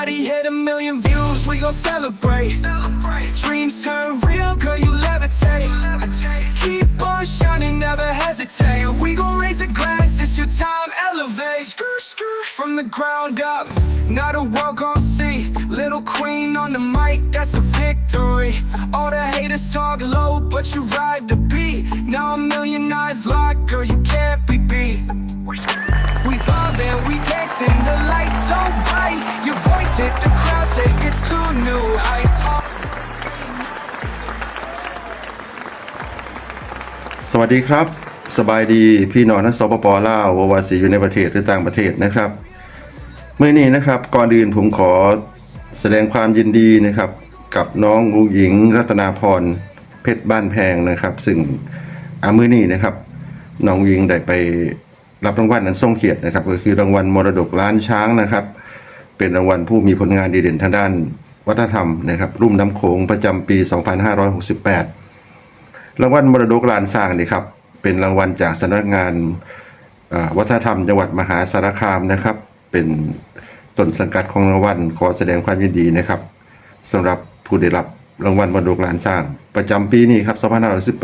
party hit a million views, we gon' celebrate. Dreams turn real, girl, you levitate. Keep on shining, never hesitate. We gon' raise a glass, it's your time, elevate. From the ground up, not a world gon' see. Little queen on the mic, that's a victory. All the haters talk low, but you ride the beat. Now a million eyes locked, girl, you can't be beat. We vibing, we dancing, the lights so bright. Your voice hit the crowd, take us to new heights. สวัสดีครับ สบายดีพี่น้องทั้งสปปลาววาวาสีอยู่ในประเทศหรือต่างประเทศนะครับเมื่อนี้นะครับก่อนอื่นผมขอแสดงความยินดีนะครับ กับน้องอุงหญิง รัตนาพรเพชรบ้านแพงนะครับ ซึ่งอามือนี้นะครับ น้องหญิงได้ไปรับรางวัลนั้นทรงเกียรตินะครับ ก็คือรางวัลมรดกล้านช้างนะครับ เป็นรางวัลผู้มีผลงานดีเด่นทางด้านวัฒนธรรมนะครับรุ่มน้ำโขงประจำปี 2568 รางวัลมรดกลานสร้างนี่ครับ เป็นรางวัลจากสำนักงานวัฒนธรรมจังหวัดมหาสารคามนะครับ เป็นต้นสังกัดของรางวัลขอแสดงความยินดีนะครับสำหรับผู้ได้รับรางวัลมรดกลานสร้าง ประจำปีนี้ครับ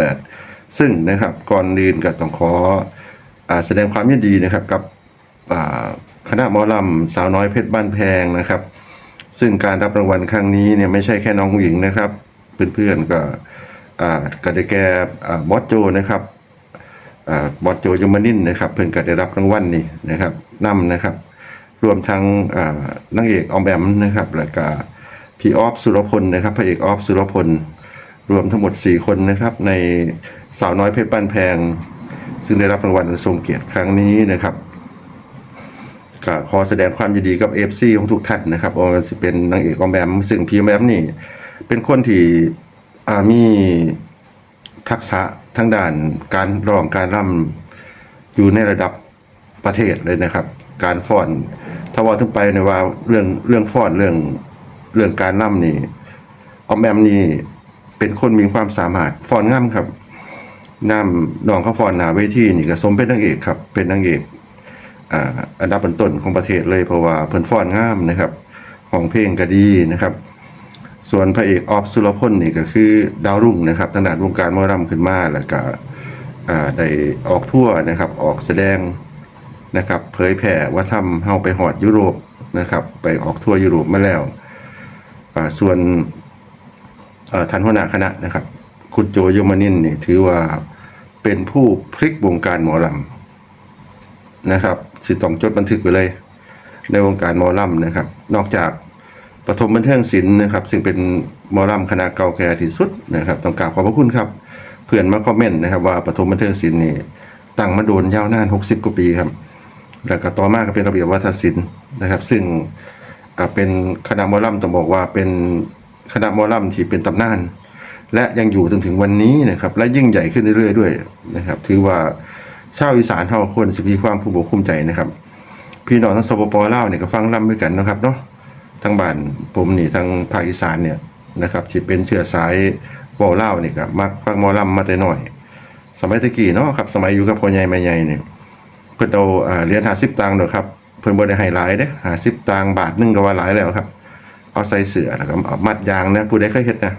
2518 ซึ่งนะครับก่อนอื่นก็ต้องขออแสดงความยินดีนะครับกับคณะหมอลำสาวน้อยเพชรบ้านแพงนะครับ ซึ่งการรับรางวัลครั้งนี้เนี่ยไม่ใช่แค่น้องหญิงนะครับ เพื่อนๆก็อ่าก็ได้แก่บอสโจนะครับ บอสโจยมนินนะครับ เพิ่นก็ได้รับรางวัลนี่นะครับนำนะครับ รวมทั้งนางเอกออมแบมนะครับ แล้วก็พี่ออฟสุรพลนะครับพระเอกออฟสุรพล รวมทั้งหมด 4 คนนะครับ ในสาวน้อยเพชรบ้านแพง ซึ่งได้รับรางวัลทรงเกียรติครั้งนี้นะครับก็ขอแสดงความยินดีกับ FC ของทุกท่านนะครับว่ามันสิเป็นนางเอกออมแบมซึ่งพี่ออมแบมนี่ เป็นคนที่มีทักษะ ทั้งด้านการร้องการร่ำอยู่ในระดับประเทศเลยนะครับ การฟ้อนถ้าว่าถึงไปในว่าเรื่องเรื่องฟ้อนเรื่องเรื่องการร่ำนี่ออมแอมนี่เป็นคนมีความสามารถฟ้อนง่ำครับน้ำน้องเขาฟ้อนหนาเวทีนี่ก็สมเป็นนางเอกครับ เป็นนางเอกอ่าอันดับต้นๆของประเทศเลยเพราะว่าเพิ่นฟ้อนงามนะครับ ของเพลงก็ดีนะครับ ส่วนพระเอกออฟสุรพลนี่ก็คือดาวรุ่งนะครับทางด้านวงการมอรำขึ้นมาแล้วก็ได้ออกทั่วนะครับออกแสดงนะครับเผยแผ่ว่าทำเฮาไปหอดยุโรปนะครับไปออกทั่วยุโรปมาแล้วส่วนท่านหัวหน้าคณะนะครับ คุณโจยมานินนี่ถือว่าเป็นผู้พลิกวงการหมอลำนะครับสิต้องจดบันทึกไปเลย ในวงการหมอลำนะครับ นอกจาก ปฐมบันเทิงศิลป์นะครับ ซึ่งเป็นมอลำคณะเก่าแก่ที่สุดนะครับต้องกราบขอบพระคุณครับเพื่อนมาคอมเมนต์นะครับว่าปฐมบันเทิงศิลป์นี่ตั้งมาโดนยาวนาน 60 กว่าปีครับ แล้วก็ต่อมาก็เป็นระเบียบวัฒนศิลป์นะครับ ซึ่งเป็นคณะมอลำต้องบอกว่าเป็นคณะมอลำที่เป็นตำนาน และยังอยู่จนถึงวันนี้นะครับ และยิ่งใหญ่ขึ้นเรื่อยๆด้วยนะครับ ถือว่าชาวอีสานเฮาควรสิมีความภูมิอกภูมิใจนะครับ พี่น้องทั้งสปปลาวเนี่ยก็ฟังร่ำด้วยกันนะครับเนาะ ทั้งบ้านผมนี่ทางภาคอีสานเนี่ยนะครับที่เป็นเชื้อสายเว้าลาวนี่ก็มักฟังมอลำมาแต่น้อย สมัยตะกี้เนาะครับสมัยอยู่กับพ่อใหญ่แม่ใหญ่เนี่ยเพิ่นเอาอ่าเหรียญ50ตังค์เด้อครับเพิ่นบ่ได้ให้หลายเด้50ตังค์บาทนึงก็ว่าหลายแล้วครับ เอาใส่เสื้อแล้วก็เอามัดยางนะผู้ใดเคยเฮ็ดนะ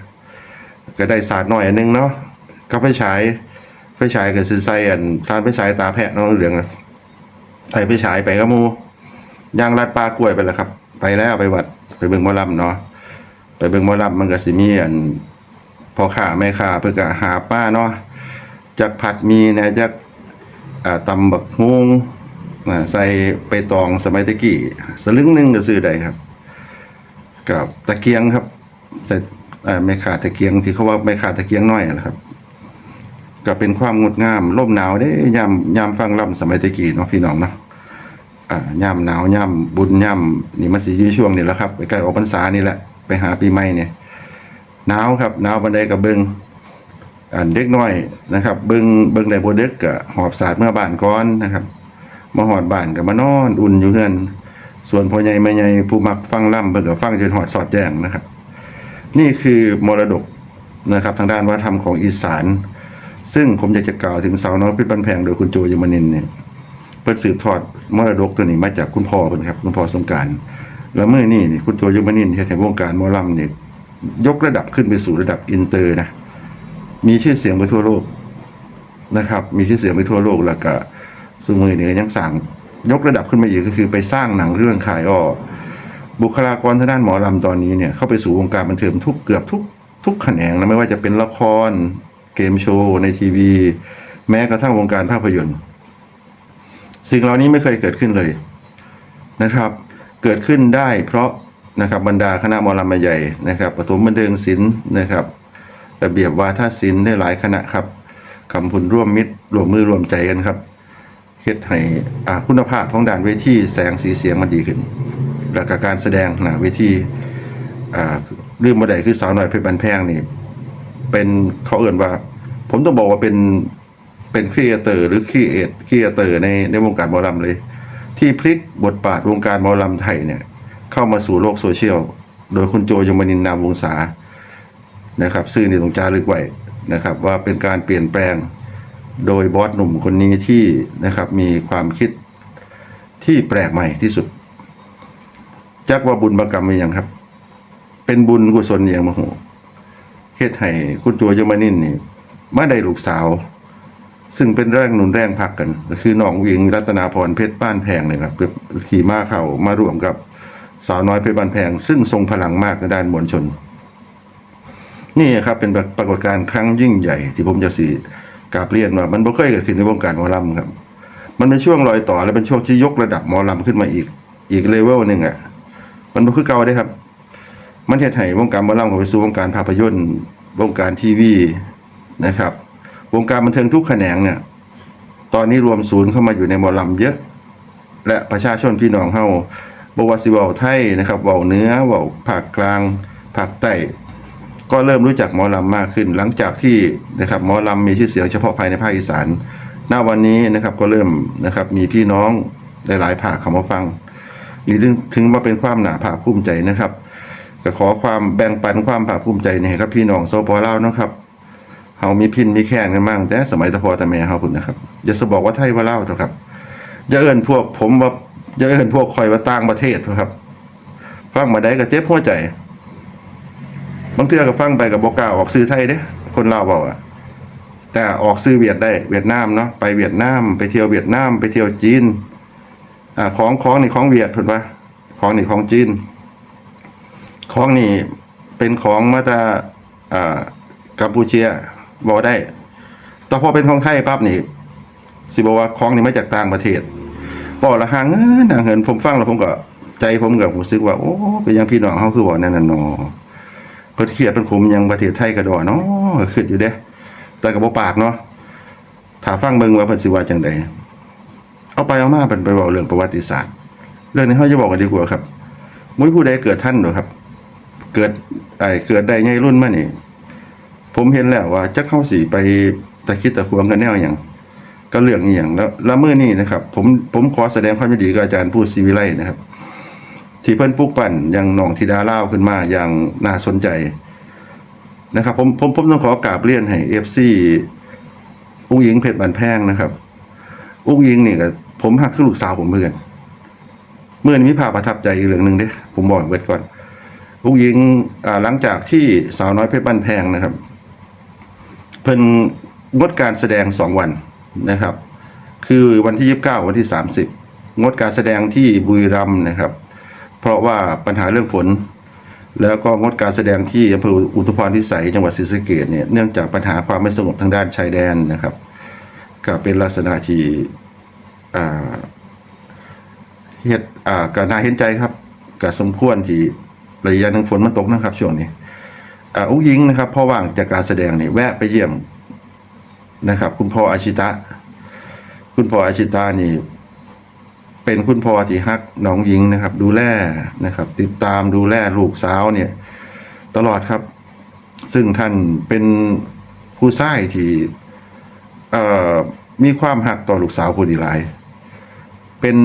ก็ได้สาดหน่อยอันนึงเนาะก็ไปฉายไปฉายก็ซื้อใส่อันสาดไปฉายตาแพะเนาะเหลืองอะใส่ไปฉายไปก็มูยางลัดปลากล้วยไปแล้วครับ ไปแล้วไปวัด ไปเบิ่งมอลำเนาะไปเบิ่งมอลำมันก็สิมีอันพอขาแม่ขาเพื่อก็หาป้าเนาะจากผัดมีนะจากอ่าตำบักฮุงใส่ไปตองสมัยตะกี้สลึงหนึ่งก็ซื้อได้ครับ กับตะเกียงครับใส่ไม่ขาดตะเกียงที่เขาว่าไม่ขาดตะเกียงน้อยนะครับ ก็เป็นความงดงามร่มหนาวเด้ยามยามฟังลำสมัยตะกี้เนาะพี่น้องเนาะ ยามหนาวยามบุญยามนี่มันสิอยู่ช่วงนี้แหละครับใกล้ๆออกพรรษานี่แหละไปหาปีใหม่เนี่ยหนาวครับหนาวบันไดกับเบิงอันเด็กน้อยนะครับ เบิงเบิงได้บเด็กก็หอบศาสาดเมื่อบ้านก่อนนะครับมาหอดบ้านก็มานอนอุ่นอยู่เฮือน ส่วนพ่อใหญ่แม่ใหญ่ผู้มักฟังล่ำเพิ่นก็ฟังจนหอดสอดแจ้งนะครับ นี่คือมรดกนะครับ ทางด้านวัฒนธรรมของอีสาน ซึ่งผมอยากจะกล่าวถึงสาวน้อยพชรบ้านแพงโดยคุณโจยมนินเนี่ย พิ่นสืบทอดมรดกตัวนี้มาจากคุณพ่อเพิ่นครับ คุณพ่อสงการแล้วเมื่อนี่นี่คุณโจยมนินทร์เฮ็ดให้วงการหมอลำนี่ยกระดับขึ้นไปสู่ระดับอินเตอร์นะมีชื่อเสียงไปทั่วโลกนะครับ มีชื่อเสียงไปทั่วโลกแล้วก็สูมือเนี่ยยังสั่งยกระดับขึ้นมาอีกก็คือไปสร้างหนังเรื่องขายอ้อบุคลากรทางด้านหมอลำตอนนี้เนี่ยเข้าไปสู่วงการบันเทิงทุกเกือบทุกทุกแขนงนะไม่ว่าจะเป็นละครเกมโชว์ในทีวี แม้กระทั่งวงการภาพยนตร์ สิ่งเหล่านี้ไม่เคยเกิดขึ้นเลยนะครับ เกิดขึ้นได้เพราะนะครับบรรดาคณะมอลำใหญ่นะครับปฐมบันเทิงศิลป์นะครับ ระเบียบวาทศิลป์ได้หลายคณะครับคำพุนร่วมมิตรรวมมือรวมใจกันครับเฮ็ดให้อ่าคุณภาพของด่านเวทีแสงสีเสียงมันดีขึ้น แล้วก็การแสดงหนาเวทีอ่าลืมบ่ได้คือสาวน้อยเพชรบันแพงนี่เป็นเขาเอ่นว่า ผมต้องบอกว่าเป็น เป็นครีเอเตอร์หรือครีเอทครีเอเตอร์ในในวงการหมอลำเลย ที่พลิกบทบาทวงการหมอลำไทยเนี่ย เข้ามาสู่โลกโซเชียล โดยคุณโจยมนินนามวงศานะครับ ซึ่งนี่ต้องจารึกไว้นะครับ ว่าเป็นการเปลี่ยนแปลงโดยบอสหนุ่มคนนี้ที่นะครับมีความคิดที่แปลกใหม่ที่สุด จักว่าบุญบกรรมเป็นอย่างครับ เป็นบุญกุศลอย่างมโหเฮ็ดให้คุณโจยมนินนี่มาได้ลูกสาว ซึ่งเป็นแรงหนุนแรงพักกัน ก็คือน้องวิงรัตนาพรเพชรบ้านแพงเนี่ยครับขี่ม้าเข้ามาร่วมกับสาวน้อยเพชรบ้านแพง ซึ่งทรงพลังมากในด้านมวลชน นี่ครับเป็นปรากฏการณ์ครั้งยิ่งใหญ่ ที่ผมจะสีกาบเรียนว่ามันบ่เคยเกิดขึ้นในวงการหมอลำครับ มันเป็นช่วงรอยต่อและเป็นช่วงที่ยกระดับหมอลำขึ้นมาอีก อีกเลเวลหนึ่งอะ มันบ่คือเก่าได้ครับ มันเฮ็ดให้วงการหมอลำเข้าไปสู่วงการภาพยนตร์วงการทีวีนะครับ วงการบันเทิงทุกแขนงเนี่ย ตอนนี้รวมศูนย์เข้ามาอยู่ในหมอลำเยอะ และประชาชนพี่น้องเฮาบวาสิเวาไทยนะครับเวาเนื้อเวาภาคกลางภาคใต้ก็เริ่มรู้จักหมอลำมากขึ้น หลังจากที่นะครับหมอลำมีชื่อเสียงเฉพาะภายในภาคอีสานณวันนี้นะครับก็เริ่มนะครับมีพี่น้องหลายๆภาคเข้ามาฟังนี่ถึงถึงมาเป็นความหนาภาคภูมิใจนะครับก็ขอความแบ่งปันความภาคภูมิใจนี่ครับพี่น้องโซปอลาวนะครับ เฮามีพินมีแค้นกันมั่งแต่สมัยตะพอตะแม่เฮาพุ่นนะครับอย่าสบอกว่าไทยว่าเล่าเถอะครับอย่าเอิ้นพวกผมว่าอย่าเอิ้นพวกคอยว่าต่างประเทศเถอะครับ ฟังมาได้ก็เจ็บหัวใจบางเทื่อก็ฟังไปกับบอกกล้าออกซื้อไทยเด้คนเลาบอกอะแต่ออกซื้อเวียดได้เวียดนามเนาะไปเวียดนามไปเที่ยวเวียดนามไปเที่ยวจีนอ่าของของนี่ของเวียดถูกปะของนี่ของจีน ของนี่เป็นของมาจากอ่ากัมพูเชีย บอกได้ แต่พอเป็นของไทยปั๊บนี่สิบอกว่าของนี่มาจากต่างประเทศบอกละหังนางเหินผมฟังแล้วผมก็ใจผมก็รู้สึกว่าโอ้เป็นยังพี่น้องเขาคือบอกนั่นน่ะนอเพิ่นเครียดเพิ่นคุมยังประเทศไทยกระดอเนาะขึ้นอยู่เด้แต่ก็บ่ปากเนาะถ้าฟังเบิ่งว่าเพิ่นสิว่าจังไดเอาไปเอามาเพิ่นไปเว้าเรื่องประวัติศาสตร์ เรื่องนี้เฮาจะบอกกันดีกว่าครับมุ้ยผู้ใดเกิดท่านดอครับ เกิดไอ้เกิดได้ใหญ่รุ่นมานี่ ผมเห็นแล้วว่าจักเข้าสิไปตะคิดตะควงกันแนวหยังก็เรื่องอีหยังแล้วแล้วมื้อนี้นะครับ ผมผมขอแสดงความยินดีกับอาจารย์ผู้ศิวิไลนะครับ ที่เพิ่นปลุกปั่นอย่างน้องธิดาเล่าขึ้นมาอย่างน่าสนใจนะครับ ผมผมผมต้องขอกราบเรียนให้ FC อุ้งยิงเพชรบันแพงนะครับ อุ้งยิงนี่ก็ผมหักคือลูกสาวผมเพื่อนเมื่อนี้มีภาพประทับใจอีกเรื่องหนึ่งเด้ผมบอกเบิดก่อนอุ้งยิงอ่าหลังจากที่สาวน้อยเพชรบันแพงนะครับ เพิ่นงดการแสดงสองวันนะครับ คือวันที่ยี่สิบเก้าวันที่สามสิบงดการแสดงที่บุรีรัมย์นะครับ เพราะว่าปัญหาเรื่องฝน แล้วก็งดการแสดงที่อำเภออุทุพรพิสัยจังหวัดศรีสะเกษเนี่ยเนื่องจากปัญหาความไม่สงบทางด้านชายแดนนะครับก็เป็นลักษณะที่เฮ็ดอ่าก็น่าเห็นใจครับก็สมควรที่ระยะหนึ่งฝนมันตกนะครับช่วงนี้ อุ้งยิงนะครับพอว่างจากการแสดงเนี่ยแวะไปเยี่ยมนะครับ คุณพ่ออาชิตะ คุณพ่ออาชิตะนี่ เป็นคุณพ่อที่ฮักน้องหญิงนะครับ ดูแลนะครับ ติดตามดูแลลูกสาวเนี่ย ตลอดครับ ซึ่งท่านเป็นผู้ชายที่มีความหักต่อลูกสาวผู้ดีหลาย เป็น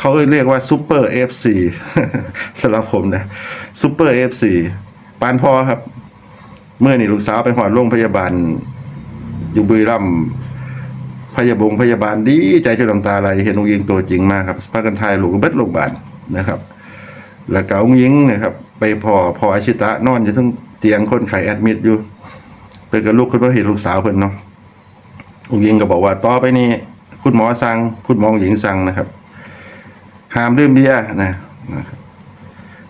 เขาเรียกว่าซูเปอร์เอฟซีสำหรับผมนะซูเปอร์เอฟซีปานพ่อครับ เมื่อนี่ลูกสาวไปหอดโรงพยาบาล อยู่บุรีรัมย์พยาบงพยาบาลดีใจจนน้ำตาไหลเห็นองค์ยิงตัวจริงมากครับพากันทายลูกเบ็ดโรงพยาบาลนะครับ แล้วก็อุ้งยิงนะครับ ไปพอพออาชิตะนอนอยู่ทั้งเตียงคนไข้แอดมิดอยู่เพิ่นก็ลุกขึ้นมาเห็นลูกสาวเพิ่นเนาะอุ้งยิงก็บอกว่าต่อไปนี้คุณหมอสั่งคุณหมอหญิงสั่งนะครับห้ามดื่มเบียร์นะ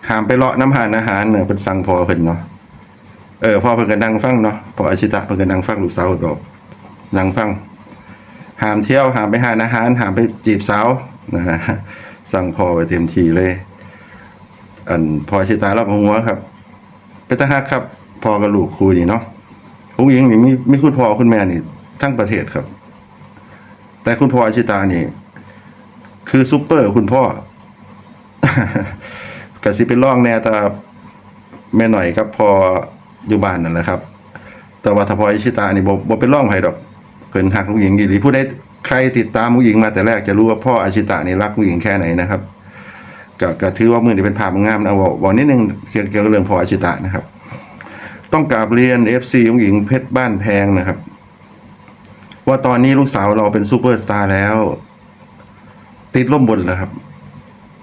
ห้ามไปเลาะน้ำหานอาหารเนี่ยเป็นสั่งพอเพิ่นเนาะ เออพ่อเพิ่นก็นั่งฟังเนาะพออาชิตะเพิ่นก็นั่งฟังลูกสาวก็นั่งฟังห้ามเที่ยวห้ามไปหานอาหารห้ามไปจีบสาวนะฮะสั่งพ่อไปเต็มทีเลย อันพออาชิตะเราก็หัวครับเป็นตาฮักครับพ่อกับลูกคุยนี่เนาะผู้หญิงนี่มีมีคุณพ่อคุณแม่นี่ ทั้งประเทศครับ แต่คุณพ่ออาชิตานี่ คือซูเปอร์คุณพ่อก็สิเป็นร่องแน่แต่แม่หน่อยครับพอ อยู่บ้านนั่นแหละครับ แต่ว่าถ้าพออิชิตานี่บ่บ่เป็นร่องไผดอกเพิ่นฮักผู้หญิงดีหรือผู้ใดใครติดตามผู้หญิงมาแต่แรกจะรู้ว่าพ่ออาชิตานี่รักผู้หญิงแค่ไหนนะครับก็ก็ถือว่ามือนี่เป็นภาพงามนะบอกบอกนิดนึงเกี่ยวกับเรื่องพ่ออาชิตานะครับ ต้องกราบเรียน FC ผู้หญิงเพชรบ้านแพงนะครับ ว่าตอนนี้ลูกสาวเราเป็นซูเปอร์สตาร์แล้ว ติดล่มบนแล้วครับ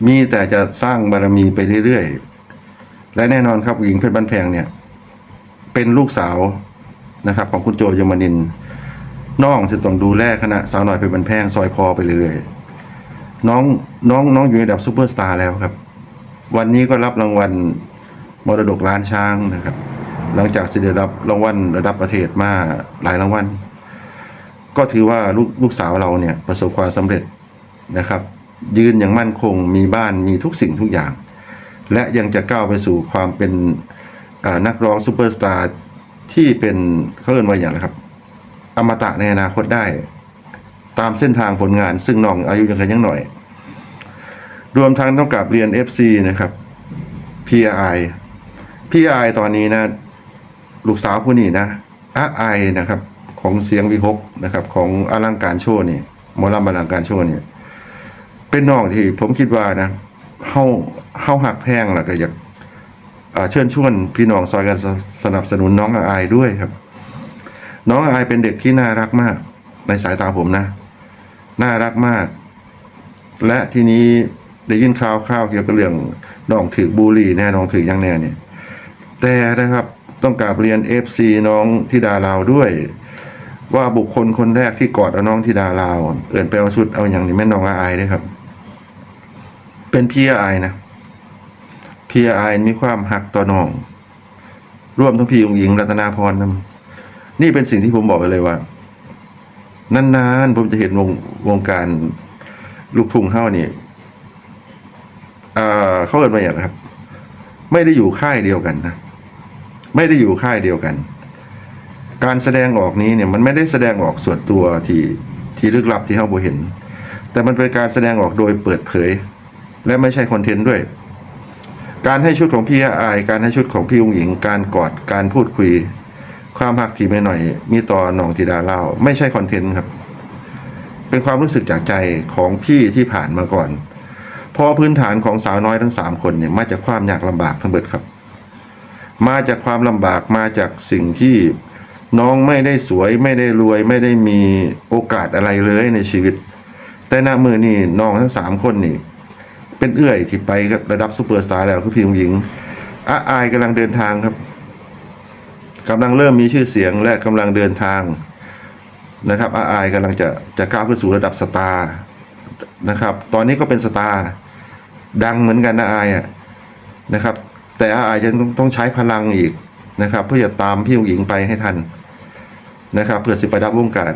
มีแต่จะสร้างบารมีไปเรื่อยๆและแน่นอนครับหญิงเพชรบ้านแพงเนี่ย เป็นลูกสาวนะครับ ของคุณโจยมนินน้องจะต้องดูแลคณะสาวหน่อยเป็นบันแพงซอยพอไปเรื่อยๆน้องน้องน้องอยู่ในระดับซูเปอร์สตาร์แล้วครับ วันนี้ก็รับรางวัลมรดกล้านช้างนะครับ หลังจากสิได้รับรางวัลระดับประเทศมาหลายรางวัลก็ถือว่าลูกลูกสาวเราเนี่ยประสบความสำเร็จนะครับ ยืนอย่างมั่นคงมีบ้านมีทุกสิ่งทุกอย่าง และยังจะก้าวไปสู่ความเป็น นักร้องซูเปอร์สตาร์ที่เป็นเขาเรียว่าอย่างไรครับ อมตะในอนาคตได้ ตามเส้นทางผลงาน ซึ่งน้องอายุยังกันยังหน่อย รวมทั้งต้องกลับเรียน FC นะครับ PI PI ตอนนี้นะ ลูกสาวผู้นี้นะอาไอนะครับ ของเสียงวิหกนะครับ ของอลังการโชว์นี่มอลำอลังการโชว์นี่เป็นน้องที่ผมคิดว่านะเฮาเฮาหักแพงแล้วก็อยาก เชิญชวนพี่น้องซอยกันสสนับสนุนน้องอาไอด้วยครับ น้องอาไอเป็นเด็กที่น่ารักมาก ในสายตาผมนะ น่ารักมาก และทีนี้ได้ยินข่าวข่าวเกี่ยวกับเรื่องน้องถือบูลลี่แน่น้องถือยังแน่เนี่ย แต่นะครับต้องกราบเรียน FC น้องธิดาลาวด้วย ว่าบุคคลคนแรกที่กอดเอาน้องธิดาลาว เอื่นไปเอาชุดเอาอย่างนี้แม่น้องอาไอด้วยครับ เป็นพี่อาไอนะ พี่อาไอมีความหักต่อน้อง ร่วมทั้งพี่องหญิงรัตนาพรนะนี่เป็นสิ่งที่ผมบอกไปเลยว่า นานๆผมจะเห็นวงวงการลูกทุ่งเฮ้านี่เขาเอินมาอย่างไรครับ ไม่ได้อยู่ค่ายเดียวกันนะไม่ได้อยู่ค่ายเดียวกัน การแสดงออกนี้เนี่ย มันไม่ได้แสดงออกส่วนตัวที่ที่ลึกลับที่เฮาบ่เห็น แต่มันเป็นการแสดงออกโดยเปิดเผย และไม่ใช่คอนเทนต์ด้วย การให้ชุดของพี่อาย การให้ชุดของพี่องหญิง การกอดการพูดคุย ความหักที่ไม่หน่อย มีต่อหนองธิดาเล่า ไม่ใช่คอนเทนต์ครับ เป็นความรู้สึกจากใจของพี่ที่ผ่านมาก่อนพราะพื้นฐานของสาวน้อยทั้งสามคนเนี่ยมาจากความยากลำบากทั้งเบิดครับ มาจากความลำบากมาจากสิ่งที่น้องไม่ได้สวยไม่ได้รวย ไม่ได้มีโอกาสอะไรเลยในชีวิต แต่หน้ามือนี่น้องทั้งสามคนนี่ เป็นเอื้อยที่ไประดับซูเปอร์สตาร์แล้วคือพี่หญิงอาอายกำลังเดินทางครับกำลังเริ่มมีชื่อเสียงและกำลังเดินทางนะครับอาอายกำลังจะจะก้าวขึ้นสู่ระดับสตาร์นะครับ ตอนนี้ก็เป็นสตาร์ดังเหมือนกันนะอายอะนะครับ แต่อาจจะต้องต้องใช้พลังอีกนะครับ เพื่อจะตามพี่หญิงไปให้ทันนะครับเพื่อสิประดับวงการ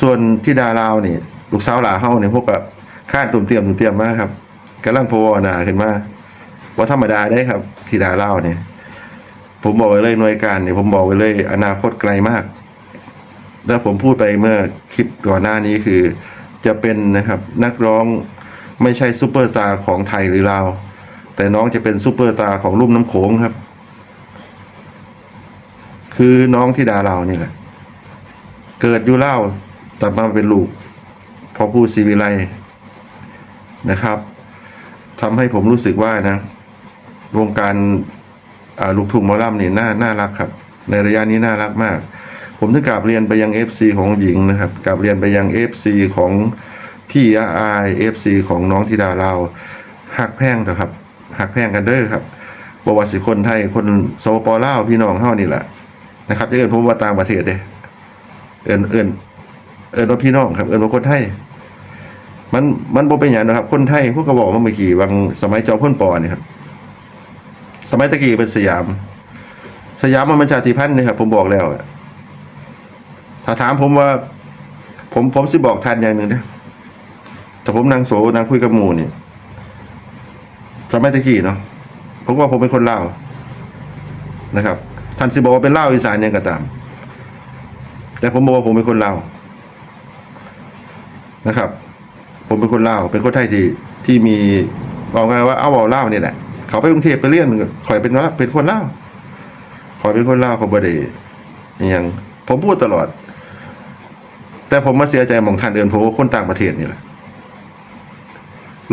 ส่วนที่ดาลาวนี่ลูกสาวหลาเฮาเนี่ยพวกแบบคาดตุ่มเตรียมตุ่มเตรียมมากครับ กำลังโพวนาขึ้นมาว่าธรรมดาได้ครับที่ดาเล่าเนี่ย ผมบอกไว้เลยหน่วยการเนี่ยผมบอกไว้เลย อนาคตไกลมาก แล้วผมพูดไปเมื่อคลิปก่อนหน้านี้คือ จะเป็นนะครับนักร้องไม่ใช่ซูเปอร์สตาร์ของไทยหรือลาวแต่น้องจะเป็นซูเปอร์สตาร์ของลุ่มน้ำโขงครับ คือน้องที่ดาเรานี่แหละ เกิดอยู่เล่าแต่มาเป็นลูกพอพูดศิวิไลนะครับ ทำให้ผมรู้สึกว่านะวงการลูกทุ่งมอลำนี่น่าน่ารักครับ ในระยะนี้น่ารักมาก ผมถึงกราบเรียนไปยัง FC ของหญิงนะครับกราบเรียนไปยัง FC ของพี่อาไอ FC ของน้องธิดาเราหักแพงเถอะครับหักแพงกันเด้อครับบว่าสิคนไทยคนสปปลาพี่น้องเฮานี่แหละนะครับจะเอินผมว่าต่างประเทศเด้เอินเอินเอินว่าพี่น้องครับ เอินว่าคนไทย มันมันบ่เป็นหยังนะครับ คนไทยพวกก็บอกมาเมื่อกี้บางสมัยจอมพลปอนี่ครับ สมัยตะกี้เป็นสยาม สยามมันเป็นชาติพันธุ์นี่ครับผมบอกแล้วอะถ้าถามผมว่า ผมผมสิบอกทันอย่างหนึ่งนะแต่ผมนั่งโสนั่งคุยกับหมูนี่สมัยตะกี้เนาะผมว่าผมเป็นคนเล่านะครับท่านสิบอกว่าเป็นเล่าอีสานยังก็ตาม แต่ผมบอกว่าผมเป็นคนเล่านะครับ ผมเป็นคนลาวเป็นคนไทยที่ที่มีบอกไงว่าเอาเอาลาวนี่ยแหละเขาไปกรุงเทพไปเรียนข่อยเป็นเป็นคนเล่าวข่อยเป็นคนเล่าเขาบ่ได้อหยังผมพูดตลอด แต่ผมมาเสียใจมองท่านเดินผมว่าคนต่างประเทศนี่แหละ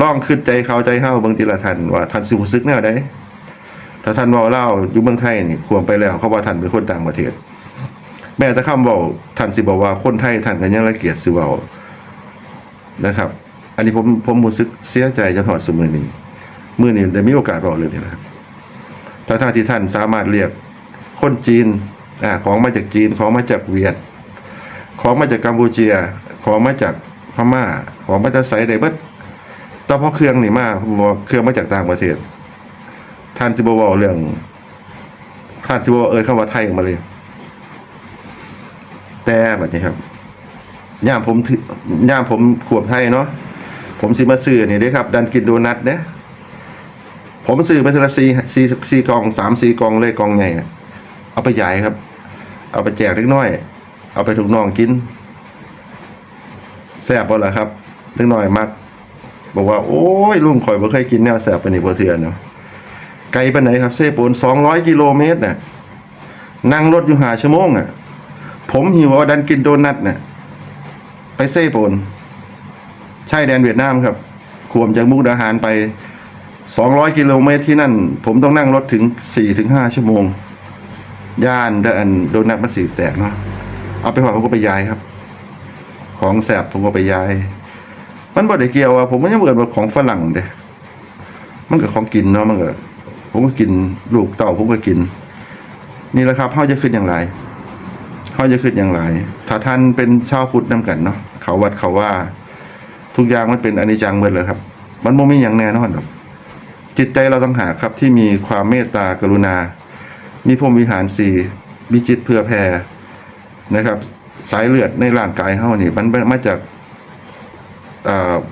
ลองขึ้นใจเขาใจเฮาเบางทีละท่านว่าท่านสิรู้สึกแนวใดถ้าท่านเว้าเล่าอยู่เมืองไทยนี่ควรไปแล้วเขาว่าท่านเป็นคนต่างประเทศ แม้แต่คำเว้าท่านสิบอกว่าคนไทยท่านก็ยังรังเกียจสิเว้านะครับ อันนี้ผมผมรู้สึกเสียใจจนหอดสมือนี้มื้อนี้ได้มีโอกาสบอกเรื่องนี้นะครับถ้าทางที่ท่านสามารถเรียกคนจีนอ่าของมาจากจีนของมาจากเวียด ของมาจากกัมพูเชีย ของมาจากพม่า ของมาจากไซไดเบิดแต่พอเครื่องนี่มากเครื่องมาจากต่างประเทศ ท่านสิบเวาเรื่องท่านสิบเวาเอ่ยคำว่าไทยออกมาเลย แต่แบบนี้ครับย่ามผมถือย่ามผมขวบไทยเนาะ ผมสิมาซื้อนี่ด้ครับ ดันกินโดนัทเด้ผมซื้อไปทีละสี่สี่สี่กองสามสี่กองเลยกองใหญ่เอาไปใหญ่ครับ เอาไปแจกเล็กน้อย เอาไปถูกน้องกินแซ่บบ่ล่ะครับเล็กน้อยมักบอกว่าโอ้ยลุงข่อยบ่เคยกินแนวแซ่บปานนี้บ่เทื่อเนาะไกลปานไหนครับเซโปน200กิโลเมตรน่ะนั่งรถอยู่หาชั่วโมงอะ ผมหิวเอาดันกินโดนัทน่ะไปเซโปน ใช่แดนเวียดนามครับขวมจากมุกดาหารไป 200 กิโลเมตรที่นั่น ผมต้องนั่งรถถึง 4-5 ชั่วโมง ย่านเดินโดนัทมันสีแตกเนาะเอาไปหอผมก็ไปย้ายครับ ของแสบผมก็ไปย้าย มันบ่ได้เกี่ยวว่าผมไม่ยังเกิดว่าของฝรั่งเด้มันก็ของกินเนาะมันก็ผมก็กินลูกเต่าผมก็กิน นี่แหละครับเฮาจะขึ้นอย่างไรเฮาจะขึ้นอย่างไรถ้าท่านเป็นชาวพุทธนํกันเนาะเขาวัดเขาว่า ทุกอย่างมันเป็นอนิจจังหมดเลยครับ มันบ่มีอย่างแน่นอนหรอกจิตใจเราต้องหากครับที่มีความเมตตากรุณา มีพรมวิหารสี่มีจิตเพื่อแผ่นะครับ สายเลือดในร่างกายเฮานี่มันมาจาก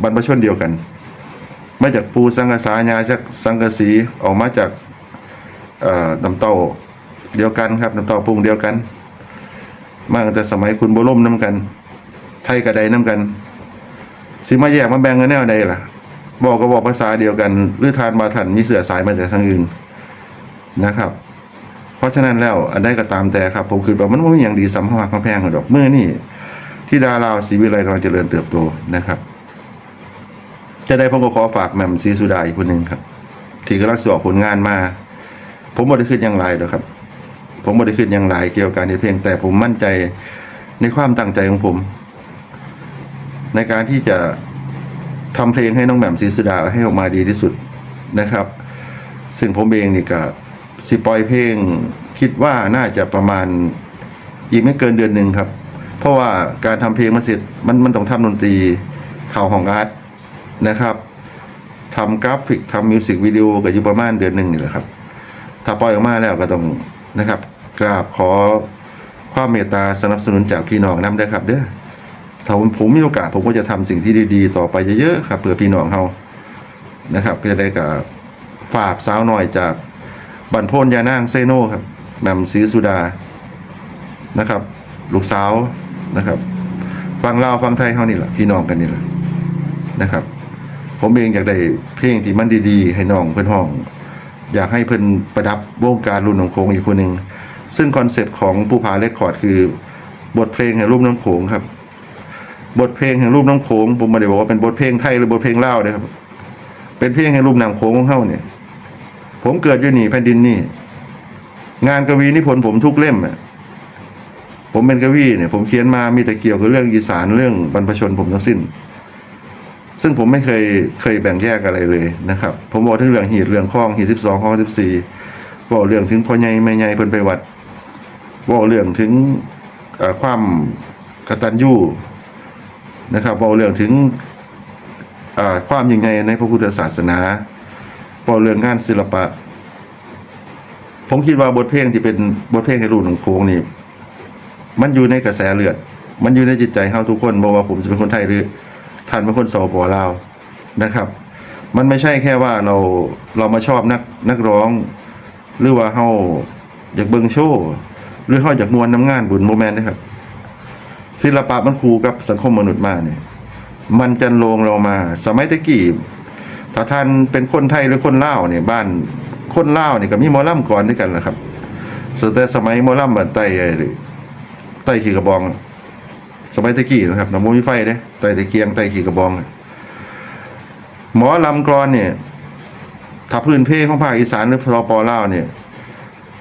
บรรพชนเดียวกัน มาจากปูสังกสาญาจากสังกสีออกมาจากน้ำเต้าเดียวกันครับน้ำเต้าปรุงเดียวกัน มาตั้งแต่สมัยคุณโบรมน้ำกัน ไทยกระไดน้ำกัน สิมาแยกมาแบ่งกันแนวใดล่ะ บอกก็บอกภาษาเดียวกันหรือทานมาทันมีเสือสายมาจากทางอื่นนะครับ เพราะฉะนั้นแล้วอันใดก็ตามแต่ครับ ผมคือว่ามันไม่มีอย่างดีสำหรับคำแพงหรอกเมื่อนี่ที่ดาราศรีวิไลกำลังเจริญเติบโตนะครับ จะได้ผมก็ขอฝากแหม่มซีสุดาอีกคนหนึ่งครับ ที่กำลังสอบผลงานมา ผมบ่ได้ขึ้นอย่างไรหรอกครับ ผมบ่ได้ขึ้นอย่างไรเกี่ยวกับการเรียนเพลงแต่ผมมั่นใจในความตั้งใจของผม ในการที่จะทำเพลงให้น้องแหม่มศรีสุดาให้ออกมาดีที่สุดนะครับ ซึ่งผมเองนี่ก็สิปล่อยเพลงคิดว่าน่าจะประมาณอีกไม่เกินเดือนหนึ่งครับ เพราะว่าการทำเพลงมันเสร็จมันมันต้องทำดนตรีเข่าของอาร์ตนะครับทำกราฟิกทำมิวสิกวิดีโอก็อยู่ประมาณเดือนหนึ่งนี่แหละครับ ถ้าปล่อยออกมาแล้วก็ต้องนะครับ กราบขอความเมตตาสนับสนุนจากพี่น้องนำได้ครับเด้อ ถ้าผมมีโอกาสผมก็จะทำสิ่งที่ดีๆ ต่อไปเยอะๆครับเพื่อพี่น้องเฮานะครับก็จะได้กับฝากสาวหน่อยจากบันโพนยานางเซโนครับแหม่มศรีสุดานะครับ ลูกสาวนะครับ ฟังลาวฟังไทยเฮานี่แหละพี่น้องกันนี่แหละนะครับ ผมเองอยากได้เพลงที่มันดีๆ ให้น้องเพื่อนห้อง อยากให้เพิ่อนประดับวงการรุ่นน้ำโขงอีกคนหนึ่งซึ่งคอนเซ็ปต์ของผู้พาเรคคอร์ดคือบทเพลงแห่งรูปน้ำโขงครับ บทเพลงแห่งรูปน้ำโขงผมไม่ได้บอกว่าเป็นบทเพลงไทยหรือบทเพลงเลาวนะครับ เป็นเพลงแห่งรูปน้ำโขงของเฮาเนี่ย ผมเกิดอยู่นี่แผ่นดินนี่ งานกวีนิพนธ์ผมทุกเล่มอะผมเป็นกวีเนี่ยผมเขียนมามีแต่เกี่ยวกับเรื่องอีสานเรื่องบรรพชนผมทั้งสิ้น ซึ่งผมไม่เคยเคยแบ่งแยกอะไรเลยนะครับ ผมบอกถึงเรื่องหีดเรื่องข้องหีดสิบสองข้องสิบสี่บอกเรื่องถึงพ่อใหญ่แม่ใหญ่เพิ่นไปวัดบอกเรื่องถึงความกตัญญู นะครับบอเรื่องถึงความยิ่งใหญ่ในพระพุทธศาสนาบอเรื่องงานศิลปะ ผมคิดว่าบทเพลงที่เป็นบทเพลงให้รุ่นของโค้งนี่มันอยู่ในกระแสเลือด มันอยู่ในจิตใจเฮาทุกคนบอกว่าผมจะเป็นคนไทยหรือท่านเป็นคนสปลาวนะครับ มันไม่ใช่แค่ว่าเราเรามาชอบนักนักร้อง หรือว่าเฮาอยากเบิงโชว์หรือเฮาอยากมวนน้ำงานบุญโมแมนนะครับ ศิลปะมันคู่กับสังคมมนุษย์มาเนี่ยมันจันลงเรามา สมัยตะกี้ถ้าท่านเป็นคนไทยหรือคนลาวเนี่ยบ้านคนลาวเนี่ยก็มีหมอลำก่อนด้วยกันแหละครับแต่สมัยหมอลำบ้านไต้ไอ้ไต้ขี่กระบอง สมัยตะกี้นะครับน้ำมูมีไฟเด้ไต้ตะเกียงไต้ขี่กระบองหมอลำกรอนเนี่ยถ้าพื้นเพของภาคอีสานหรือพอปอล่าเนี่ย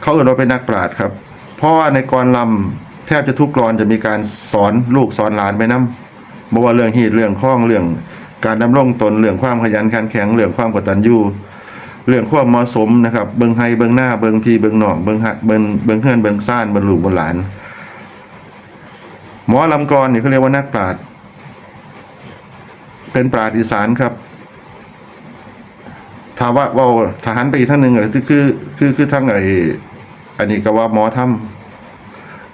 เขาเอ่นว่าเป็นนักปราชญ์ครับ เพราะว่าในกรลำ ทบจะทุกกรอนจะมีการสอนลูกสอนหลานไปนํบอกว่าเรื่องฮีดเรื่องข้องเรื่อง การดำรงตนเรื่องความขยันขันแข็งเรื่องความกตัญญูเรื่องความเหมาะสมนะครับ เบิงไฮเบิงหน้าเบิงพีเบิงหนองเบิงหัดเบิงเบิงเฮือนเบิงซ่านเบิงลูกเบิงหลาน หมอลำกรนี่เขาเรียกว่านักปราชญ์เป็นปราชญ์อีสานครับถามว่าว่าทหารไปอีกท่านหนึ่งคือคือคือคือทั้งไออันนี้ก็ว่าหมอถ้ำ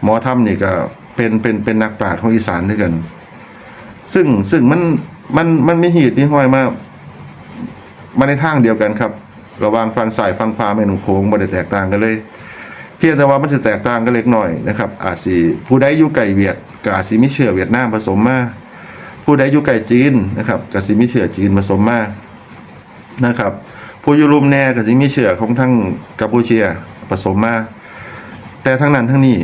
หมอถ้ำนี่ก็เป็นเป็นเป็นนักปราชญ์ของอีสานด้วยกัน ซึ่งซึ่งมันมันมันมีเหตุที่ห้อยมามาในทางเดียวกันครับ ระวางฟังสายฟังความแม่นงโค้งบ่ได้แตกต่างกันเลย เพียงแต่ว่ามันจะแตกต่างกันเล็กน้อยนะครับ อาจสิผู้ใดอยู่ไก่เวียดก็อาจสิมีเชื้อเวียดนามผสมมาผู้ใดอยู่ไก่จีนนะครับก็สิมีเชื้อจีนผสมมานะครับ ผู้อยู่รุมแน่ก็สิมีเชื้อของทั้งกัมพูเชียผสมมาแต่ทั้งนั้นทั้งนี้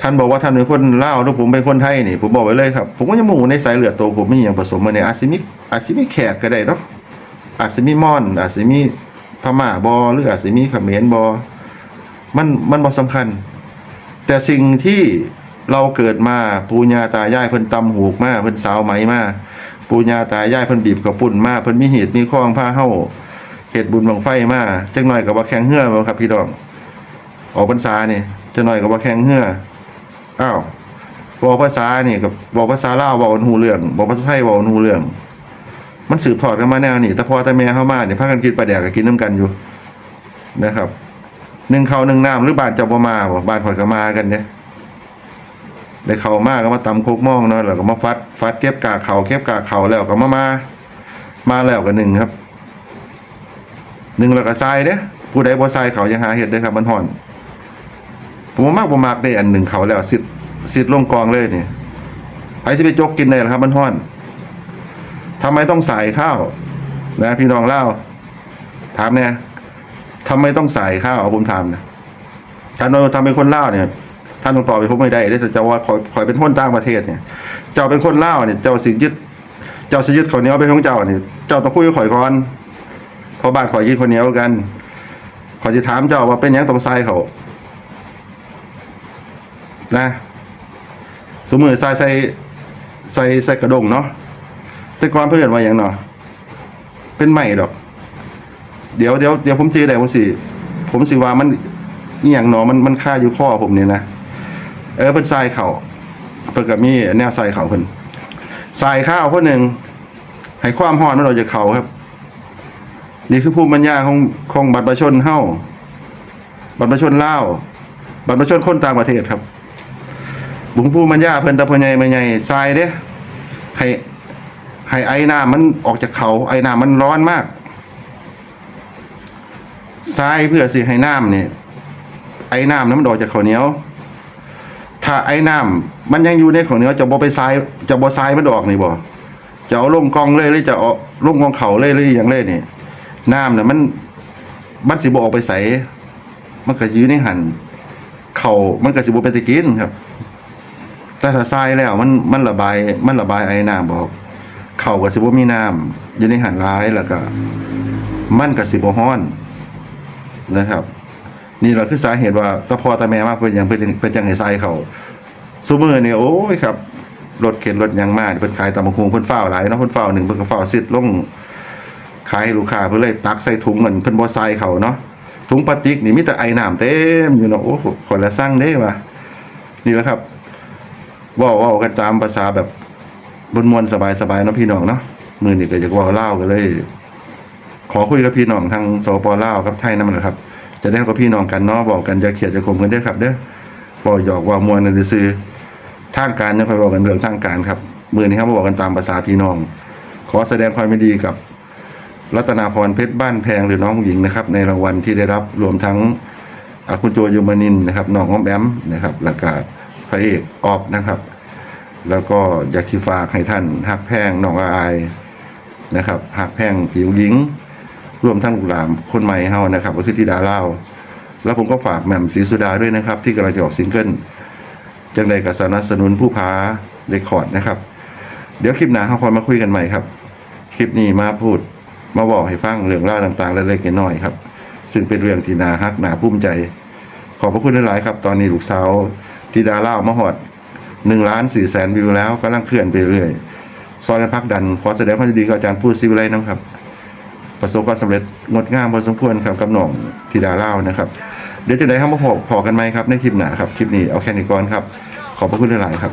ท่านบอกว่าท่านเป็นคนลาวแล้วผมเป็นคนไทยนี่ ผมบอกไว้เลยครับ ผมก็ยังหมู่ในสายเลือดโตวผมมีอย่างผสมมาเนี่ยอาจสิมีอาจสิมีแขกก็ได้เนาะอาจสิมีม่อนอาจสิมีพม่าบอหรืออาจสิมีเขมรบอมันมันบ่สำคัญ แต่สิ่งที่เราเกิดมาปู่ย่าตายายเพิ่นตำหูกมาเพิ่นสาวไหมมาปู่ย่าตายายเพิ่นบีบกระปุ่นมาเพิ่นมีเหตุมีข้องผ้าเฮาเฮ็ดบุญบังไฟมาจังหน่อยก็ว่าแข่งเหื่อบ่ครับพี่น้องออกพรรษาเนี่ยจังหน่อยก็ว่าแข่งเหื่อ อ้าวบอกภาษาเนี่ยกับบอกภาษาลาวบอกหูเรื่องบอกภาษาไทยบอกหูเรื่อง มันสืบทอดกันมาแนวนี่แต่พอแต่แม่เข้ามาเนี่ยพากันกินปลาแดกก็กินน้ำกันอยู่นะครับหนึ่งเขาหนึ่งน้ำหรือบ้านเจ้าบ่มาบ่บ้านข่อยก็มากันเนี่ยได้เขามาก็มาตำโคกหมองเนาะแล้วก็มาฟัดฟัดเก็บกากเขาเก็บกากเขาแล้วก็มามามาแล้วก็หนึ่งครับหนึ่งแล้วก็ทรายเด้ผู้ใดบ่ทรายเขาย่าหาเห็ดเด้ครับมันห่อน ผมว่ามากผมมากได้อันหนึ่งเขาแล้วสิทธิ์สิทธิ์ลงกองเลยนี่ใครจะไปจกกินได้ล่ะครับ มันห้อนทำไมต้องใส่ข้าว นะ พี่น้องเล่า ถามเนี่ยทำไมต้องใส่ข้าวเอาผมถามนะท่านทำเป็นคนเล่าเนี่ยท่านต้องตอบไปผมไม่ได้ได้แต่เจ้าว่าคอยคอยเป็นคนต่างประเทศเนี่ย เจ้าเป็นคนเล่าเนี่ยเจ้าสิยึดเจ้าสิยึดข้าเนียวเป็นของเจ้าเนี่ยเจ้าต้องคุยกับข่อยก่อนเพราะบ้านข่อยกินข้าวเนียวกันข่อยจะถามเจ้าว่าเป็นยังต้องใส่เขา นะ สมมือใส่ใส่ใส่ใส่กระดงเนาะแต่ก่อนเพื่อนว่าอย่างเนาะเป็นใหม่ดอก เดี๋ยวเดี๋ยวเดี๋ยวผมเจอได้ผมสิ ผมสิว่ามันอย่างเนาะมันมันค่าอยู่ข้อผมเนี่ยนะเออเป็นทรายเข่าเพิ่นกับมีแนวทรายเข่าเพิ่นทรายข้าวเพิ่นหนึ่งให้ความห้อนมันออกจากเขาครับ นี่คือภูมิปัญญาของของบัตรประชาชนเฮ้าบัตรประชาชนเลาบัตรประชาชนคนต่างประเทศครับ บุงผู้มันยาเพิ่นตะเพใหญ่ไม่ใหญ่ทรายเด้ให้ให้ไอ้น้ำมันออกจากเขาไอ้น้ำมันร้อนมากทรายเพื่อสิให้น้ำนี่ไอ้น้ำนั้นมันออกจากข้าวเหนียว ถ้าไอ้น้ำมันยังอยู่ในข้าวเหนียวจะบ่ไปทรายจะบ่ทรายมันออกนี่บ่จะเอาลงกองเลยหรือจะเอาลงกองเขาเลยหรืออย่างเลยนี่น้ำน่ะมันมันสิบ่ออกไปใสมันก็อยู่ในหันเขามันก็สิบ่เป็นตะกินครับ แต่ถ้าทรายแล้วมันมันระบายมันระบายไอ้น้ำบอกเข่าก็สิบ่มีน้ำอยู่ในหันร้ายแล้วก็ มันก็สิบ่ฮ้อนนะครับ นี่เราคือสาเหตุว่าตาพ่อตาแม่มากเป็นอย่างเป็นเป็นจังไห้ทรายเขาซุมื้อนี่ยโอ้ยครับรถเข็นรถยังมากเพิ่นขายตำบักหุ่งเพิ่นเฝ้าหลายเนาะเพิ่นเฝ้าหนึ่งเพิ่นก็ฝ้าซิดลงขายให้ลูกค้าเพิ่นเลยตักใส่ถุงเงินเพิ่นบ่ใส่เขาเนาะถุงพลาสติกนี่มีแต่ไอ้น้ำเต็มอยู่เนาะโอ้โหคนละสั่งเด้ว่ะนี่แหละครับ ว้าว้ากันตามภาษาแบบบนมวนๆสบายๆเนาะพี่น้องเนาะมือนี้ก็อยากว้าเล่ากันเลย ขอคุยกับพี่น้องทางสปเล่าวกับไทยนั่นแหละครับ จะได้กับพี่น้องกันเนาะบอกกันจะเขียดจะคมกันเด้ครับ เด้อบอกหยอกว่ามวนนั่นซื้อทางการเนี่ยคอยบอกกันเรื่องทางการครับ มือนี้ครับบอกกันตามภาษาพี่น้อง ขอแสดงความยินดีกับ รัตนาพรเพชรบ้านแพงหรือน้องหญิงนะครับ ในรางวัลที่ได้รับรวมทั้งอาคุณโจยมนินนะครับน้องอ้อมแอมนะครับแล้วก็พระเอกออฟนะครับ แล้วก็อยากชีฝากให้ท่านฮักแพงน้องอายนะครับฮักแพงผิวหญิงรวมทั้งลูกหลานคนใหม่เฮานะครับก็คือธิดาเล่าแล้วผมก็ฝากแหม่มศรีสุดาด้วยนะครับ ที่กำลังจะออกซิงเกิลจังใดกับสนับสนุนผู้พาเรคคอร์ดนะครับ เดี๋ยวคลิปหน้าเราคอยมาคุยกันใหม่ครับ คลิปนี้มาพูดมาบอกให้ฟังเรื่องราวต่างๆเล็กๆน้อยๆครับ ซึ่งเป็นเรื่องที่นาฮักนาภูมิใจ ขอบพระคุณหลายๆครับ ตอนนี้ลูกสาวธิดาเล่ามาหอด หนึ่งล้านสี่แสนวิวแล้วกำลังเคลื่อนไปเรื่อยซอยกันพักดัน ขอแสดงความยินดีกับอาจารย์พูดซิวไลนะครับ ประสบความสำเร็จงดงามพอสมควรครับกับน้องธิดาเล่านะครับ เดี๋ยวจะได้ครับมาพอพอกันไหมครับ ในคลิปหนาครับคลิปนี้เอาแค่นี้ก่อนครับ ขอบพระคุณหลายๆครับ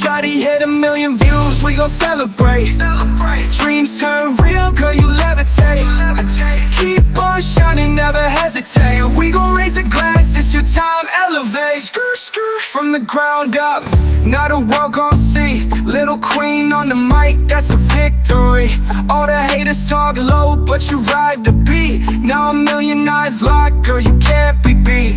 Shawty hit a million views, we gon' celebrate. Dreams turn real, girl, you levitate. Keep on shining, never hesitate. We gon' raise a glass, it's your time, elevate. From the ground up, now the world gon' see. Little queen on the mic, that's a victory. All the haters talk low, but you ride the beat. Now a million eyes locked, girl, you can't be beat.